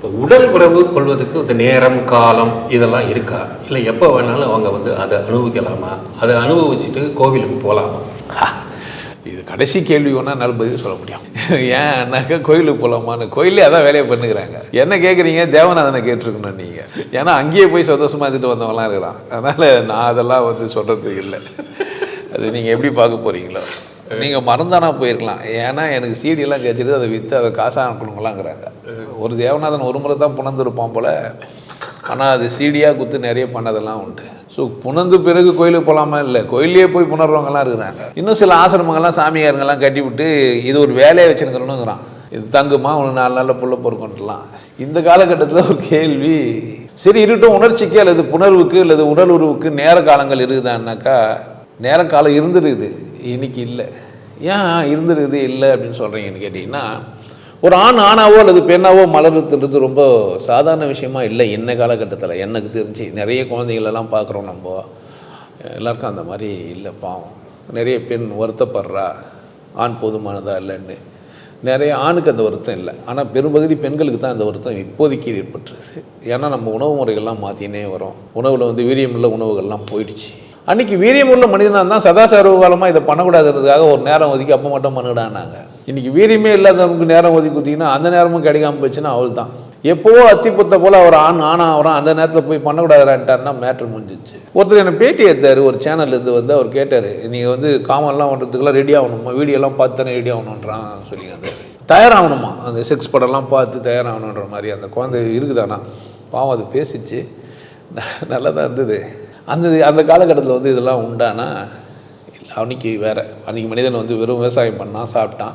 இப்போ உடல் உறவு கொள்வதற்கு இந்த நேரம் காலம் இதெல்லாம் இருக்கா? இல்லை எப்போ வேணாலும் அவங்க வந்து அதை அனுபவிக்கலாமா? அதை அனுபவிச்சுட்டு கோவிலுக்கு போகலாமா? இது கடைசி கேள்வி ஒன்றா என்னால் பதில் சொல்ல முடியும். ஏன்னாக்கா கோயிலுக்கு போகலாமான்னு கோயிலே அதான் வேலையை பண்ணுகிறாங்க. என்ன கேட்குறீங்க தேவநாதனை கேட்டிருக்கணும் நீங்கள் ஏன்னா அங்கேயே போய் சந்தோஷமாக இருந்துட்டு வந்தவங்களாம் இருக்கிறான் அதனால் நான் அதெல்லாம் வந்து சொல்கிறது இல்லை. அது நீங்கள் எப்படி பார்க்க போகிறீங்களோ நீங்கள் மறந்தானா போயிருக்கலாம். ஏன்னா எனக்கு சீடியெல்லாம் கேட்டுட்டு அதை விற்று அதை காசாக அனுப்பணுங்களாங்கிறாங்க ஒரு தேவநாதன் ஒரு முறை தான் புணர்ந்துருப்பான் போல். ஆனால் அது சீடியாக குத்து நிறைய பண்ணதெல்லாம் உண்டு. ஸோ புணர்ந்து பிறகு கோயிலுக்கு போகலாமா இல்லை. கோயிலே போய் புணர்றவங்கலாம் இருக்கிறாங்க. இன்னும் சில ஆசிரமங்கள்லாம் சாமியாருங்கெல்லாம் கட்டி விட்டு இது ஒரு வேலையை வச்சுருக்கிறோன்னுங்கிறான். இது தங்குமா? உனக்கு நாலு நாளில் புள்ள பொறுக்கொண்டுலாம் இந்த காலகட்டத்தில் ஒரு கேள்வி. சரி இருட்டும் உணர்ச்சிக்கு அல்லது புணர்வுக்கு அல்லது உடல் உறவுக்கு நேர காலங்கள் இருக்குதான்னாக்கா நேர காலம் இருந்துருக்குது. இன்னைக்கு இல்லை. ஏன் இருந்துருக்குது இல்லை அப்படின்னு சொல்கிறீங்கன்னு கேட்டிங்கன்னா ஒரு ஆண் ஆணாவோ அல்லது பெண்ணாவோ மலர்றதுன்றது ரொம்ப சாதாரண விஷயமா இல்லை. என்ன காலகட்டத்தில்? எனக்கு தெரிஞ்சு நிறைய குழந்தைகளெல்லாம் பார்க்குறோம் நம்ம. எல்லாருக்கும் அந்த மாதிரி இல்லை பாவம். நிறைய பெண் வருத்தப்படுறா. ஆண் போதுமானதா இல்லைன்னு. நிறைய ஆணுக்கு அந்த வருத்தம் இல்லை. ஆனால் பெரும்பகுதி பெண்களுக்கு தான் அந்த வருத்தம் இப்போதைக்கு ஏற்பட்டுருது ஏன்னா நம்ம உணவு முறைகள்லாம் மாற்றினே வரோம். உணவில் வந்து வீரியமுள்ள உணவுகள்லாம் போயிடுச்சு. அன்னைக்கு வீரியமுள்ள மனிதனாக தான் சதாசர்வகாலமாக இதை பண்ணக்கூடாதுன்றதுக்காக ஒரு நேரம் ஒதுக்கி அப்போ மட்டும் பண்ணிடானாங்க இன்னைக்கு வீரியமே இல்லாதவனுக்கு நேரம் ஒதுக்கி கொடுத்தீங்கன்னா அந்த நேரமும் கிடைக்காம போச்சுன்னா அவள் தான் எப்போவோ அத்திப்புத்த போல் அவர் ஆண் ஆனா அவரான் அந்த நேரத்தில் போய் பண்ணக்கூடாதுன்ட்டாருன்னா மேட்ரு முடிஞ்சிச்சு. ஒருத்தர் என்ன பேட்டி எடுத்தார் ஒரு சேனல்லேருந்து வந்து அவர் கேட்டார் நீங்கள் வந்து காமெல்லாம் பண்ணுறதுக்கெல்லாம் ரெடி ஆகணுமா? வீடியோலாம் பார்த்து தானே ரெடி ஆகணுன்றான் சொல்லி தயாராகணுமா? அந்த செக்ஸ் படம்லாம் பார்த்து தயாராகணுன்ற மாதிரி அந்த குழந்தை இருக்குதானா பாவம் அது பேசிச்சு. நல்லா தான் இருந்தது. அந்த அந்த காலகட்டத்தில் வந்து இதெல்லாம் உண்டானா இல்லை அன்றைக்கி வேறு. அன்றைக்கி மனிதன் வந்து வெறும் விவசாயம் பண்ணான் சாப்பிட்டான்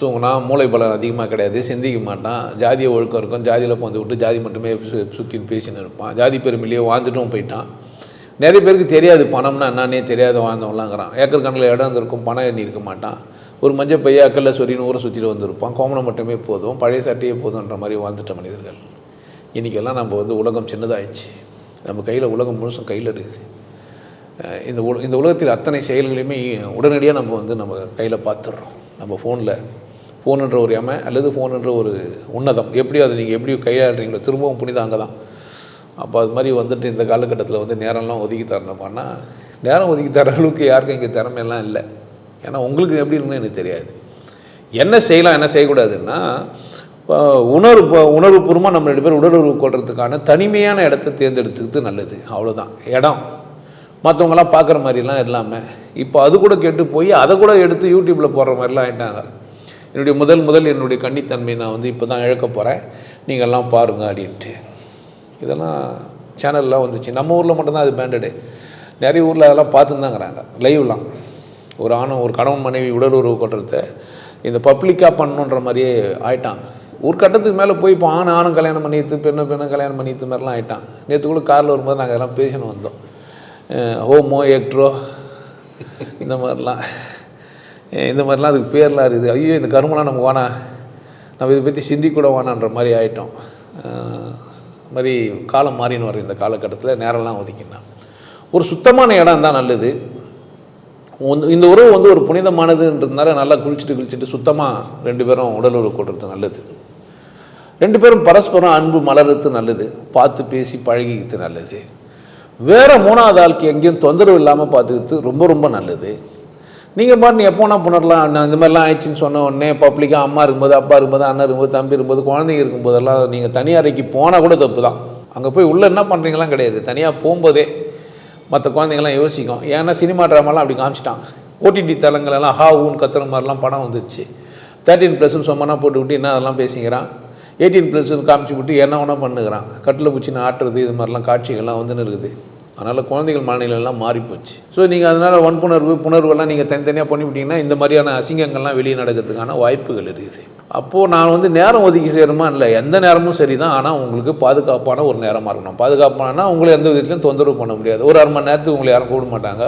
தூங்கினா மூளை பலம் அதிகமாக கிடையாது சிந்திக்க மாட்டான் ஜாதிய ஒழுக்கம் இருக்கும் ஜாதியில் போந்து விட்டு ஜாதி மட்டுமே சு- பேசின்னு இருப்பான் ஜாதி பெருமையிலேயே வாழ்ந்துட்டும் போயிட்டான். நிறைய பேருக்கு தெரியாது பணம்னா என்னன்னே தெரியாத வாழ்ந்தவங்களாங்கிறான் ஏக்கர் கணக்கில் இடம் இருந்திருக்கும் பணம் எண்ணி இருக்க மாட்டான். ஒரு மஞ்சள் பைய அக்கல்ல சொரின்னு ஊரை சுற்றிட்டு வந்திருப்பான் கோமணம் மட்டுமே போதும் பழைய சட்டையே போதுன்ற மாதிரி வாழ்ந்துட்ட மனிதர்கள். இன்றைக்கெல்லாம் நம்ம வந்து உலகம் சின்னதாகிடுச்சு நம்ம கையில் உலகம் முழுசும் கையில் இருக்குது. இந்த உல இந்த உலகத்தில் அத்தனை செயல்களையுமே உடனடியாக நம்ம வந்து நம்ம கையில் பார்த்துடுறோம். நம்ம ஃபோனில் ஃபோனுன்ற ஒரு எம அல்லது ஃபோனுன்ற ஒரு உன்னதம். எப்படி அதை நீங்கள் எப்படி கையாளுறீங்களோ திரும்பவும் புனிதம் அங்கே தான் அப்போ அது மாதிரி வந்துட்டு இந்த காலகட்டத்தில் வந்து நேரம்லாம் ஒதுக்கி தரணுமானா நேரம் ஒதுக்கி தர அளவுக்கு யாருக்கும் இங்கே திறமையெல்லாம் இல்லை. ஏன்னா உங்களுக்கு எப்படி இருக்குன்னு எனக்கு தெரியாது. என்ன செய்யலாம் என்ன செய்யக்கூடாதுன்னா உணர்வு உணர்வு உணர்வுபூர்வமாக நம்ம ரெண்டு பேரும் உடலுறவு கொள்றதுக்கான தனிமையான இடத்த தேர்ந்தெடுத்துக்கிறது நல்லது. அவ்வளோதான் இடம். மற்றவங்களாம் பார்க்குற மாதிரிலாம் இல்லாமல் இப்போ அது கூட கேட்டு போய் அதை கூட எடுத்து யூடியூப்பில் போடுற மாதிரிலாம் ஆகிட்டாங்க என்னுடைய முதல் முதல் என்னுடைய கன்னித்தன்மை நான் வந்து இப்போ தான் இழக்க போகிறேன் நீங்கள்லாம் பாருங்க அப்படின்ட்டு. இதெல்லாம் சேனல்லாம் வந்துச்சு. நம்ம ஊரில் மட்டும்தான் அது பேண்டடு நிறைய ஊரில் அதெல்லாம் பார்த்துருந்தாங்கிறாங்க லைவ்லாம். ஒரு ஆணும் ஒரு கணவன் மனைவி உடலுறவு கொட்டுறத இந்த பப்ளிக்காக பண்ணணுன்ற மாதிரியே ஆயிட்டாங்க. ஒரு கட்டத்துக்கு மேலே போய் இப்போ ஆண் ஆணும் கல்யாணம் பண்ணித்து பெண்ணு பெண்ணு கல்யாணம் பண்ணித்து மாதிரிலாம் ஆயிட்டான். நேற்று கூட காரில் வரும்போது நாங்கள் அதெல்லாம் பேசணும் வந்தோம். ஹோமோ எக்ட்ரோ இந்த மாதிரிலாம். இந்த மாதிரிலாம் அதுக்கு பேர்லாம் இருக்குது. ஐயோ இந்த கருமெலாம் நமக்கு வேணாம் நம்ம இதை பற்றி சிந்திக்கூட வேணான்ற மாதிரி ஆயிட்டோம். இது மாதிரி காலம் மாறின்னு வர இந்த காலகட்டத்தில் நேரம்லாம் ஒதுக்கினான் ஒரு சுத்தமான இடம் தான் நல்லது. இந்த உறவு வந்து ஒரு புனிதமானதுன்றதுனால நல்லா குளிச்சுட்டு குளிச்சுட்டு சுத்தமாக ரெண்டு பேரும் உடல் உறவு கொடுறது நல்லது. ரெண்டு பேரும் பரஸ்பரம் அன்பு மலர்றது நல்லது பார்த்து பேசி பழகிக்கிறது நல்லது. வேறு மூணாவது ஆளுக்கு எங்கேயும் தொந்தரவு இல்லாமல் பார்த்துக்கிறது ரொம்ப ரொம்ப நல்லது. நீங்கள் பாட்டு எப்போனா புணரலாம் அண்ணா இந்த மாதிரிலாம் ஆயிடுச்சுன்னு சொன்ன உடனே பப்ளிக்காக அம்மா இருக்கும்போது அப்பா இருக்கும்போது அண்ணன் இருக்கும்போது தம்பி இருக்கும்போது குழந்தைங்க இருக்கும்போதெல்லாம் நீங்கள் தனி அறைக்கு போனால் கூட தப்பு தான். அங்கே போய் உள்ளே என்ன பண்ணுறீங்களாம் கிடையாது. தனியாக போகும்போதே மற்ற குழந்தைங்களாம் யோசிக்கும். ஏன்னா சினிமா ட்ராமாலாம் அப்படி காமிச்சிட்டான். ஓடிடி தளங்களெல்லாம் ஹா ஊன் கத்துற மாதிரிலாம் படம் வந்துச்சு தேர்ட்டின் ப்ளஸ்ன்னு சொன்னால் போட்டு விட்டு என்ன அதெல்லாம் பேசிக்கிறான். எயிட்டீன் ப்ளஸ்ன்னு காமிச்சு விட்டு என்ன வேணால் பண்ணுகிறான். கட்டில் பூச்சின்னு ஆட்டுறது இது மாதிரிலாம் காட்சிகள்லாம் வந்துன்னு இருக்குது. அதனால் குழந்தைகள் மனநிலையெல்லாம் மாறிப்போச்சு ஸோ நீங்கள் அதனால் வன்புணர்வு புணர்வெல்லாம் நீங்கள் தனித்தனியாக பண்ணிவிட்டீங்கன்னா இந்த மாதிரியான அசிங்கங்கள்லாம் வெளியே நடக்கிறதுக்கான வாய்ப்புகள் இருக்குது. அப்போது நான் வந்து நேரம் ஒதுக்கி செய்கிறோமா இல்லை எந்த நேரமும் சரி தான் ஆனால் உங்களுக்கு பாதுகாப்பான ஒரு நேரமாக இருக்கணும். பாதுகாப்பானா உங்களை எந்த விதத்துலையும் தொந்தரவு பண்ண முடியாது. ஒரு அரை மணி நேரத்துக்கு உங்களை யாரும் கூப்பிட மாட்டாங்க.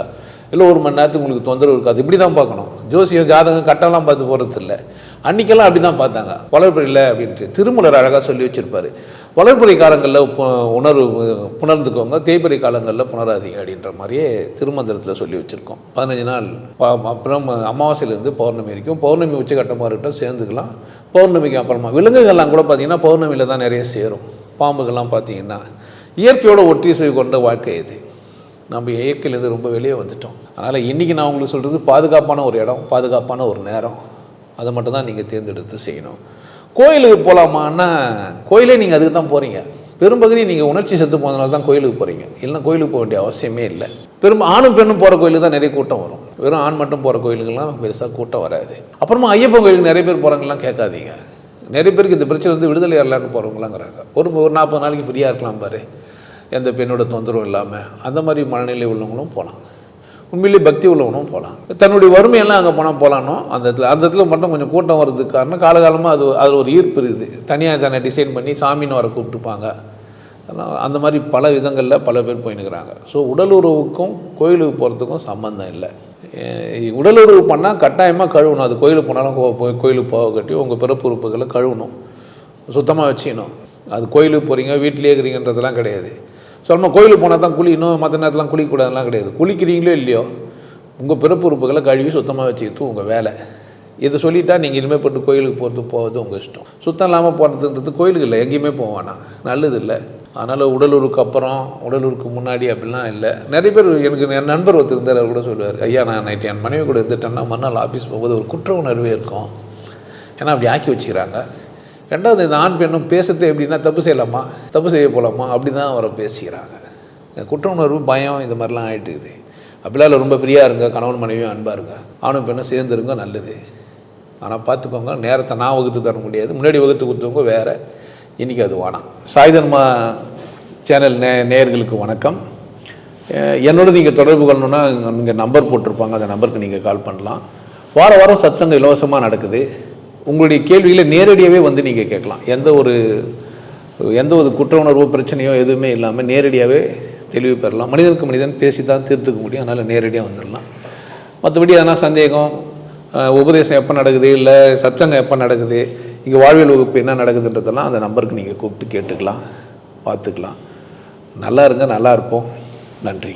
இல்லை ஒரு மணி நேரத்துக்கு உங்களுக்கு தொந்தரவு இருக்காது. இப்படி தான் பார்க்கணும். ஜோசியம் ஜாதகம் கட்டெல்லாம் பார்த்து போகிறது இல்லை அன்றைக்கெல்லாம் அப்படி தான் பார்த்தாங்க. வளர்ப்பு இல்லை அப்படின்ட்டு. திருமலர் அழகாக சொல்லி வச்சுருப்பார். வளர்ப்புறை காலங்களில் உணர்வு புணர்ந்துக்கோங்க. தேய்பறை காலங்களில் புணராதீங்க அப்படின்ற மாதிரியே திருமந்திரத்தில் சொல்லி வச்சுருக்கோம். பதினஞ்சு நாள் அப்புறம் அமாவாசையிலேருந்து பௌர்ணமி வரைக்கும். பௌர்ணமி உச்சகட்டமாக இருக்கட்டும் சேர்ந்துக்கலாம். பௌர்ணமிக்கு அப்புறமா விலங்குகள்லாம் கூட பார்த்திங்கன்னா பௌர்ணமியில் தான் நிறைய சேரும். பாம்புகள்லாம் பார்த்தீங்கன்னா இயற்கையோட ஒற்றிசை கொண்ட வாழ்க்கை இது. நம்ம இயற்கையிலேருந்து ரொம்ப வெளியே வந்துட்டோம். அதனால் இன்றைக்கி நான் உங்களுக்கு சொல்கிறது பாதுகாப்பான ஒரு இடம் பாதுகாப்பான ஒரு நேரம். அதை மட்டும்தான் நீங்கள் தேர்ந்தெடுத்து செய்யணும். கோயிலுக்கு போகலாமான்னா கோயிலே நீங்கள் அதுக்கு தான் போகிறீங்க பெரும்பகுதி நீங்கள் உணர்ச்சி செத்து போனதுனால தான் கோயிலுக்கு போகிறீங்க இல்லைன்னா கோயிலுக்கு போக வேண்டிய அவசியமே இல்லை. பெரும் ஆணும் பெண்ணும் போகிற கோயிலுக்கு தான் நிறைய கூட்டம் வரும். வெறும் ஆண் மட்டும் போகிற கோயிலுக்கெல்லாம் பெருசாக கூட்டம் வராது. அப்புறமா ஐயப்பன் கோயிலுக்கு நிறைய பேர் போகிறாங்கலாம் கேட்காதீங்க. நிறைய பேருக்கு இந்த பிரச்சனை வந்து விடுதலை ஏறலான்னு போகிறவங்களாங்கிறாங்க ஒரு ஒரு நாற்பது நாளைக்கு ஃப்ரீயாக இருக்கலாம் பாரு. எந்த பெண்ணோட தொந்தரவும் இல்லாமல் அந்த மாதிரி மனநிலை உள்ளவங்களும் போகலாம். உண்மையிலேயே பக்தி உள்ளவனும் போகலாம். தன்னுடைய வறுமையெல்லாம் அங்கே போனால் போகலானோ அந்த இடத்துல அந்த இடத்துல மட்டும் கொஞ்சம் கூட்டம் வர்றதுக்கு காரணம் காலகாலமாக அது அதில் ஒரு ஈர்ப்பு இருக்குது. தனியாக தானே டிசைன் பண்ணி சாமின்னு வர கூப்பிட்டுப்பாங்க. அதெல்லாம் அந்த மாதிரி பல விதங்களில் பல பேர் போயின்னுக்கிறாங்க. ஸோ உடல் உறவுக்கும் கோயிலுக்கு போகிறதுக்கும் சம்மந்தம் இல்லை. அஹ் உடல் உறவு பண்ணால் கட்டாயமாக கழுவணும். அது கோயிலுக்கு போனாலும் கோ- போய் கோயிலுக்கு போக கட்டி உங்கள் பிறப்பு உறுப்புகளை கழுவணும். சுத்தமாக வச்சுக்கணும் அது கோயிலுக்கு போகிறீங்க வீட்டிலே இருக்கிறீங்கன்றதெல்லாம் கிடையாது. சொல்லமா கோயிலுக்கு போனால் தான் குளிக்கணும் மற்ற நேரத்துலாம் குளிக்கக்கூடாதுலாம் கிடையாது. குளிக்கிறீங்களோ இல்லையோ உங்கள் பிறப்பு உறுப்புகளை கழுவி சுத்தமாக வச்சுக்கிறது உங்கள் வேலை. இதை சொல்லிட்டா நீங்கள் இனிமேல் போட்டு கோயிலுக்கு போகிறது போகிறது உங்கள் இஷ்டம். சுத்தம் இல்லாமல் போகிறதுன்றது கோயிலுக்கு இல்லை எங்கேயுமே போவானா நல்லது இல்லை. அதனால் உடலூருக்கு அப்புறம் உடலூருக்கு முன்னாடி அப்படிலாம் இல்லை. நிறைய பேர் எனக்கு என் நண்பர் ஒருத்தர் இருந்தார் அவர் கூட சொல்லுவார் ஐயா நான் நைட்டு என் மனைவி கூட இருந்துட்டேன்னா மறுநாள் ஆஃபீஸ் போகும்போது ஒரு குற்ற உணர்வே இருக்கும். ஏன்னா அப்படி ஆக்கி வச்சுக்கிறாங்க. ரெண்டாவது இந்த ஆண் பெண்ணும் பேசுறது எப்படின்னா தப்பு செய்யலாமா? தப்பு செய்ய போகலாமா அப்படி தான் அவரை பேசிக்கிறாங்க குற்ற உணர்வு பயம் இந்த மாதிரிலாம் ஆகிட்டுருக்குது அப்படிலாம் ரொம்ப ஃப்ரீயாக இருங்க கணவன் மனைவியும் அன்பாக இருங்க. ஆணும் பெண்ணும் சேர்ந்துருங்க நல்லது. ஆனால் பார்த்துக்கோங்க நேரத்தை நான் வகுத்து தர முடியாது. முன்னாடி வகுத்து கொடுத்தவங்க வேறு. இன்றைக்கி அது வேணாம். சாய்தன்மா சேனல் நே நேயர்களுக்கு வணக்கம். என்னோட நீங்கள் தொடர்பு கொள்ளணுன்னா இங்கே நம்பர் போட்டிருப்பாங்க. அந்த நம்பருக்கு நீங்கள் கால் பண்ணலாம். வார வாரம் சத்சங்கம் இலவசமாக நடக்குது. உங்களுடைய கேள்விகளை நேரடியாகவே வந்து நீங்கள் கேட்கலாம். எந்த ஒரு எந்த ஒரு குற்ற உணர்வோ பிரச்சனையோ எதுவுமே இல்லாமல் நேரடியாகவே தெளிவு பெறலாம். மனிதனுக்கு மனிதன் பேசி தான் தீர்த்துக்க முடியும். அதனால் நேரடியாக வந்துடலாம் மற்றபடி எதனா சந்தேகம் உபதேசம் எப்போ நடக்குது இல்லை சச்சங்கம் எப்போ நடக்குது இங்கே வாழ்வியல் வகுப்பு என்ன நடக்குதுன்றதெல்லாம் அந்த நம்பருக்கு நீங்கள் கூப்பிட்டு கேட்டுக்கலாம் பார்த்துக்கலாம். நல்லா இருங்க நல்லா இருப்போம். நன்றி.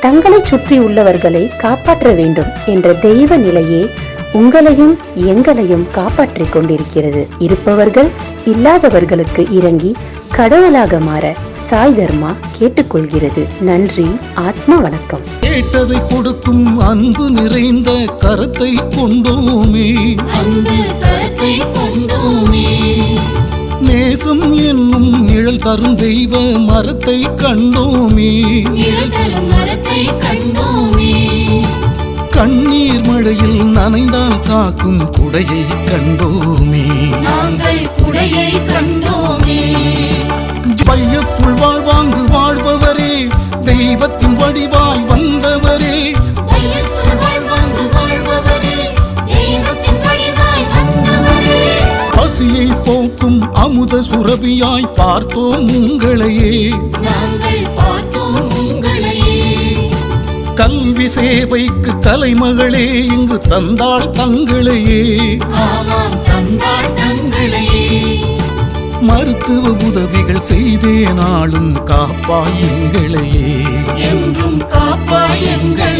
தங்களை சுற்றி உள்ளவர்களை காப்பாற்ற வேண்டும் என்ற தெய்வ நிலையே உங்களையும் எங்களையும் காப்பாற்றிக் கொண்டிருக்கிறது. இருப்பவர்கள் இல்லாதவர்களுக்கு இறங்கி கடவுளாக மாற சாய் தர்மா கேட்டுக்கொள்கிறது. நன்றி ஆத்ம வணக்கம். கேட்டதை கொடுக்கும் அன்பு நிறைந்த கரத்தை கொண்டோமே. அன்பு கரத்தை நிழல் தரும் தெய்வ மரத்தை கண்டோமே. நிழல் தரும் மரத்தை கண்டோமே. கண்ணீர் மழையில் நனைந்தால் காக்கும் குடையை கண்டோமே. நாங்கள் குடையை கண்டோமே. அமுத சுரபியாய் பார்த்தோம் உங்களையே. கல்வி சேவைக்கு கலைமகளே இங்கு தந்தாள் தங்களையே. மருத்துவ உதவிகள் செய்தே நாளும் காப்பாய் எங்களையே. காப்பாய் எங்களை